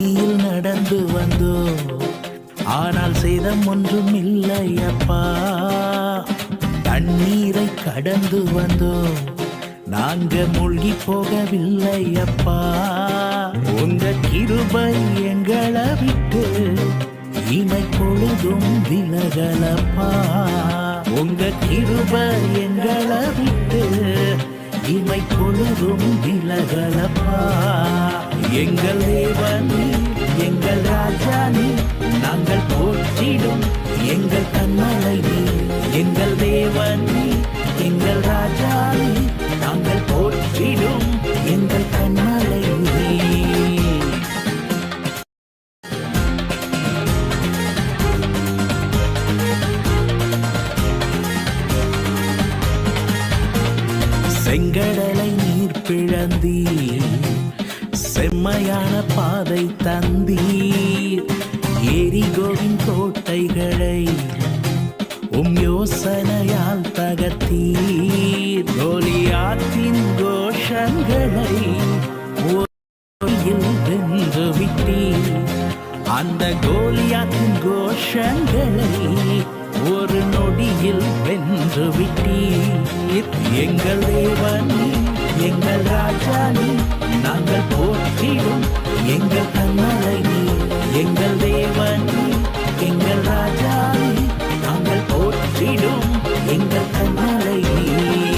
வழியில் நடந்து வந்தோம் ஆனால் சேதம் ஒன்றும் இல்லை அப்பா. தண்ணீரை கடந்து வந்தோம் நாங்க மூழ்கி போகவில்லை அப்பா. உங்க கிருபை எங்களை விட்டு இமை பொழுதும் விலகலப்பா உங்க கிருபை எங்களை விட்டு இமை பொழுதும் விலகலப்பா எங்கள் தேவன் எங்கள் கண்மலை நீ எங்கள் தேவனி எங்கள் ராஜானி நாங்கள் போற்றிடும் எங்கள் கண்மலை நீ. செங்கடலை நீர் பிழந்தீர் செம்மையான பாதை தந்தீர். எரிகோவின் கோட்டைகளை உம் யோசனையால் தகத்தீர் கோலியாத்தின் கோஷங்களை வென்று விட்டீர். அந்த கோலியாத்தின் கோஷங்களை ஒரு நொடியில் வென்று விட்டீர். எங்கள் தேவனி எங்கள் ராஜானி நாங்கள் போற்றிடும் எங்கள் எங்கள் தேவன் எங்கள் ராஜா நாங்கள் போற்றிடும் எங்கள்